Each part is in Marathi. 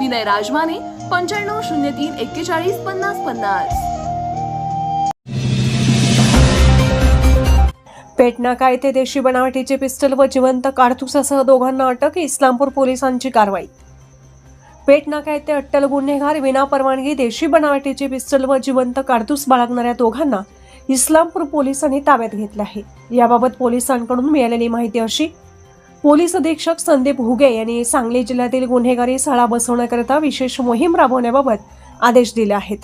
विनय राजमाने पंच्याण्णव शून्य तीन एक्केचाळीस पन्नास पन्नास. पेटनाका येथे देशी बनावटीचे पिस्टल व जिवंत काडतुसासह दोघांना अटक इस्लामपूर पोलिसांची कारवाई. पेटनाका येथे अट्टल गुन्हेगार विनापरवानगी देशी बनावटीचे पिस्टल व जिवंत कारतूस बाळगणाऱ्या दोघांना इस्लामपूर पोलिसांनी ताब्यात घेतले आहे. याबाबत पोलिसांकडून मिळालेली माहिती अशी पोलीस अधीक्षक संदीप हुगे यांनी सांगली जिल्ह्यातील गुन्हेगारी सळा बसवण्याकरिता विशेष मोहीम राबवण्याबाबत आदेश दिले आहेत.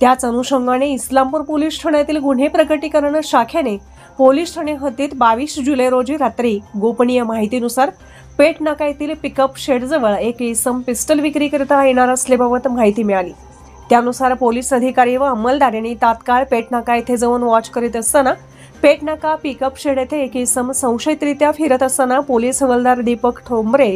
त्याच अनुषंगाने इस्लामपूर पोलीस ठाण्यातील गुन्हे प्रकटीकरण शाखेने पोलीस ठाणे हद्दीत बावीस जुलै रोजी रात्री गोपनीय माहितीनुसार पेठ नाका येथील पिकअप शेडजवळ एक इसम पिस्टल विक्रीकरिता येणार असल्याबाबत माहिती मिळाली. त्यानुसार पोलीस अधिकारी व अंमलदार यांनी तात्काळ पेटनाका येथे जाऊन वॉच करीत असताना पेटनाका पिकअप शेड येथे एक इसम संशयितरित्या फिरत असताना पोलीस हवालदार दीपक ठोंबरे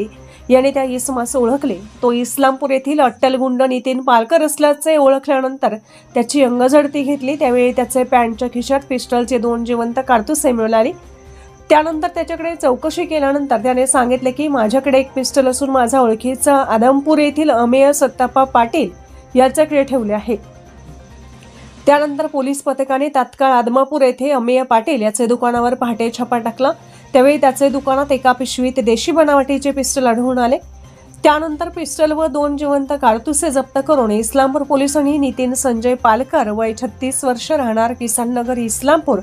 यांनी त्या इसमास ओळखले. तो इस्लामपूर येथील अट्टलगुंड नितीन पालकर असल्याचे ओळखल्यानंतर त्याची अंगझडती घेतली. त्यावेळी त्याचे पॅन्टच्या खिशात पिस्टलचे दोन जिवंत काडतुसे मिळाली त्यानंतर त्याच्याकडे चौकशी केल्यानंतर त्याने सांगितले की माझ्याकडे एक पिस्टल असून माझा ओळखीचा आदमपूर येथील अमेय सत्तापा पाटील याच्याकडे ठेवले आहे. त्यानंतर पोलीस पथकाने तात्काळ आदमापूर येथे अमेय पाटील याचे दुकानावर पहाटे छापा टाकला. त्यावेळी त्याचे दुकानात एका पिशवीत देशी बनावटीचे पिस्टल आढळून आले. त्यानंतर पिस्टल व दोन जिवंत काळतुसे जप्त करून इस्लामपूर पोलिसांनी नितीन संजय पालकर वय छत्तीस वर्ष राहणार किसान नगर इस्लामपूर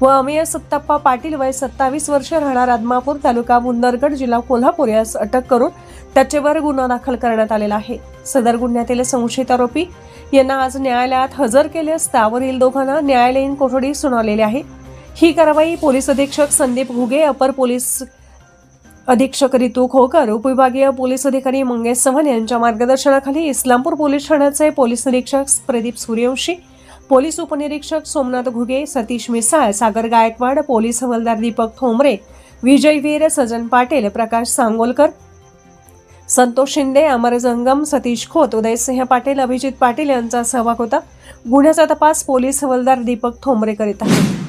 व अमेय सत्ताप्पा पाटील वय सत्तावीस वर्ष राहणार आदमापूर तालुका मुन्नरगड जिल्हा कोल्हापूर यास अटक करून त्याच्यावर गुन्हा दाखल करण्यात आलेला आहे. सदर गुन्ह्यातील संशयित आरोपी यांना आज न्यायालयात हजर केले असता वरील दोघांना न्यायालयीन कोठडी सुनावलेली आहे. ही कारवाई पोलीस अधीक्षक संदीप घुगे अपर पोलीस अधीक्षक रितू खोकर उपविभागीय पोलीस अधिकारी मंगेश चव्हाण यांच्या मार्गदर्शनाखाली इस्लामपूर पोलीस ठाण्याचे पोलीस निरीक्षक प्रदीप सूर्यवंशी पोलीस उपनिरीक्षक सोमनाथ घुगे सतीश मिसाळ सागर गायकवाड पोलीस हवालदार दीपक ठोंबरे विजय वीर सजन पाटील प्रकाश सांगोलकर संतोष शिंदे अमर जंगम सतीश खोत उदयसिंह पाटील अभिजित पाटील यांचा सहभाग होता. गुन्ह्याचा तपास पोलीस हवालदार दीपक ठोंबरे करीत आहेत.